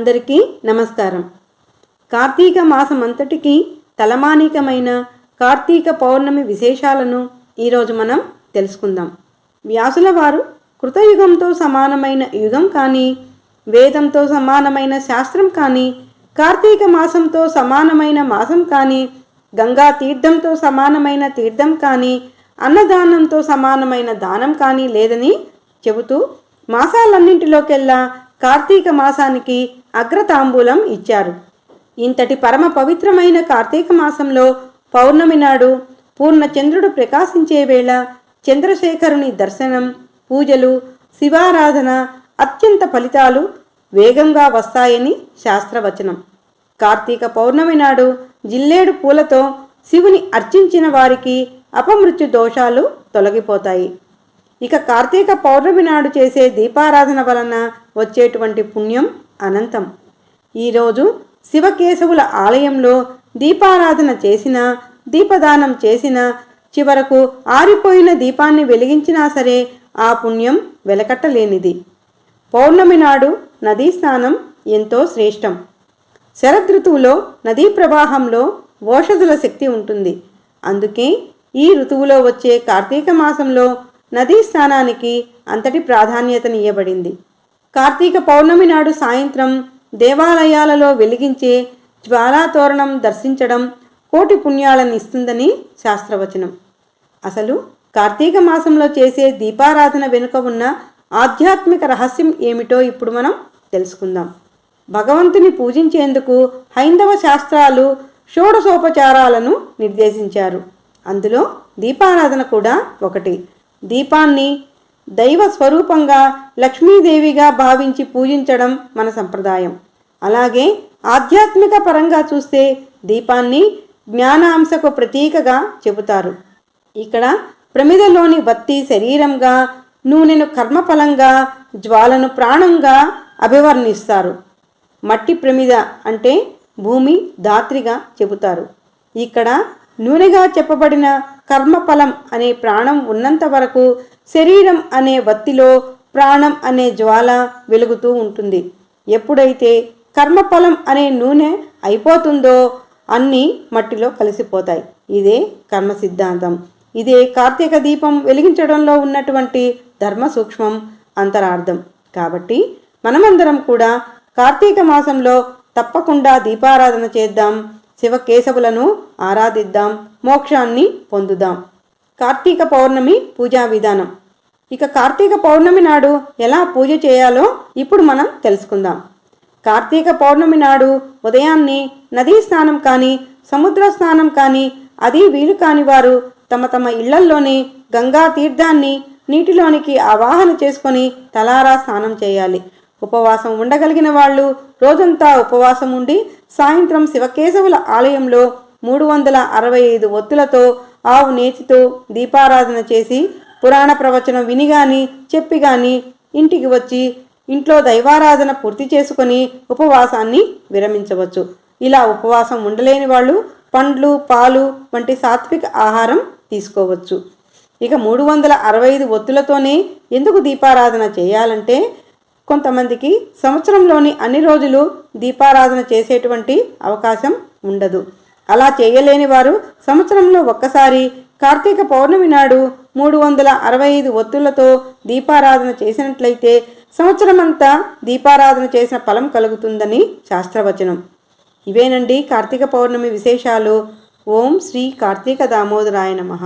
అందరికీ నమస్కారం. కార్తీక మాసం అంతటికి తలమానికమైన కార్తీక పౌర్ణమి విశేషాలను ఈరోజు మనం తెలుసుకుందాం. వ్యాసుల వారు కృతయుగంతో సమానమైన యుగం కానీ వేదంతో సమానమైన శాస్త్రం కానీ కార్తీక మాసంతో సమానమైన మాసం కానీ గంగా తీర్థంతో సమానమైన తీర్థం కానీ అన్నదానంతో సమానమైన దానం కానీ లేదని చెబుతూ మాసాలన్నింటిలోకెల్లా కార్తీక మాసానికి అగ్రతాంబూలం ఇచ్చారు. ఇంతటి పరమ పవిత్రమైన కార్తీక మాసంలో పౌర్ణమి నాడు పూర్ణచంద్రుడు ప్రకాశించే వేళ చంద్రశేఖరుని దర్శనం పూజలు శివారాధన అత్యంత ఫలితాలు వేగంగా వస్తాయని శాస్త్రవచనం. కార్తీక పౌర్ణమి నాడు జిల్లేడు పూలతో శివుని అర్చించిన వారికి అపమృత్యు దోషాలు తొలగిపోతాయి. ఇక కార్తీక పౌర్ణమి నాడు చేసే దీపారాధన వలన వచ్చేటువంటి పుణ్యం అనంతం. ఈరోజు శివకేశవుల ఆలయంలో దీపారాధన చేసిన దీపదానం చేసిన చివరకు ఆరిపోయిన దీపాన్ని వెలిగించినా సరే ఆ పుణ్యం వెలకట్టలేనిది. పౌర్ణమి నాడు నదీ స్నానం ఎంతో శ్రేష్టం. శరదృతువులో నదీ ప్రవాహంలో ఓషధుల శక్తి ఉంటుంది. అందుకే ఈ ఋతువులో వచ్చే కార్తీక మాసంలో నదీ స్నానానికి అంతటి ప్రాధాన్యతనియ్యబడింది కార్తీక పౌర్ణమి నాడు సాయంత్రం దేవాలయాలలో వెలిగించే జ్వాలాతోరణం దర్శించడం కోటి పుణ్యాలను ఇస్తుందని శాస్త్రవచనం. అసలు కార్తీక మాసంలో చేసే దీపారాధన వెనుక ఉన్న ఆధ్యాత్మిక రహస్యం ఏమిటో ఇప్పుడు మనం తెలుసుకుందాం. భగవంతుని పూజించేందుకు హైందవ శాస్త్రాలు షోడశోపచారాలను నిర్దేశించారు. అందులో దీపారాధన కూడా ఒకటి. దీపాన్ని దైవ స్వరూపంగా లక్ష్మీదేవిగా భావించి పూజించడం మన సంప్రదాయం. అలాగే ఆధ్యాత్మిక పరంగా చూస్తే దీపాన్ని జ్ఞానాంశకు ప్రతీకగా చెబుతారు. ఇక్కడ ప్రమిదలోని బత్తి శరీరంగా నూనెను కర్మఫలంగా జ్వాలను ప్రాణంగా అభివర్ణిస్తారు. మట్టి ప్రమిద అంటే భూమి ధాత్రిగా చెబుతారు. ఇక్కడ నూనెగా చెప్పబడిన కర్మఫలం అనే ప్రాణం ఉన్నంత వరకు శరీరం అనే వత్తిలో ప్రాణం అనే జ్వాల వెలుగుతూ ఉంటుంది. ఎప్పుడైతే కర్మఫలం అనే నూనె అయిపోతుందో అన్నీ మట్టిలో కలిసిపోతాయి. ఇదే కర్మ సిద్ధాంతం. ఇదే కార్తీక దీపం వెలిగించడంలో ఉన్నటువంటి ధర్మ సూక్ష్మం అంతరార్థం. కాబట్టి మనమందరం కూడా కార్తీక మాసంలో తప్పకుండా దీపారాధన చేద్దాం శివకేశవులను ఆరాధిద్దాం మోక్షాన్ని పొందుదాం. కార్తీక పౌర్ణమి పూజా విధానం. ఇక కార్తీక పౌర్ణమి నాడు ఎలా పూజ చేయాలో ఇప్పుడు మనం తెలుసుకుందాం. కార్తీక పౌర్ణమి నాడు ఉదయాన్నే నదీ స్నానం కానీ సముద్ర స్నానం కానీ అది వీలు కాని వారు తమ తమ ఇళ్ళల్లోనే గంగా తీర్థాన్ని నీటిలోనికి ఆవాహన చేసుకొని తలారా స్నానం చేయాలి. ఉపవాసం ఉండగలిగిన వాళ్ళు రోజంతా ఉపవాసం ఉండి సాయంత్రం శివకేశవుల ఆలయంలో మూడు వందల అరవై ఐదు ఒత్తులతో ఆవు నేతితో దీపారాధన చేసి పురాణ ప్రవచనం విని గాని చెప్పి గాని ఇంటికి వచ్చి ఇంట్లో దైవారాధన పూర్తి చేసుకొని ఉపవాసాన్ని విరమించవచ్చు. ఇలా ఉపవాసం ఉండలేని వాళ్ళు పండ్లు పాలు వంటి సాత్విక ఆహారం తీసుకోవచ్చు. ఇక మూడు వందల అరవై ఐదు ఒత్తులతోనే ఎందుకు దీపారాధన చేయాలంటే కొంతమందికి సంవత్సరంలోని అన్ని రోజులు దీపారాధన చేసేటువంటి అవకాశం ఉండదు. అలా చేయలేని వారు సంవత్సరంలో ఒక్కసారి కార్తీక పౌర్ణమి నాడు మూడు వందల అరవై ఐదు ఒత్తులతో దీపారాధన చేసినట్లయితే సంవత్సరమంతా దీపారాధన చేసిన ఫలం కలుగుతుందని శాస్త్రవచనం. ఇవేనండి కార్తీక పౌర్ణమి విశేషాలు. ఓం శ్రీ కార్తీక దామోదరాయ నమః.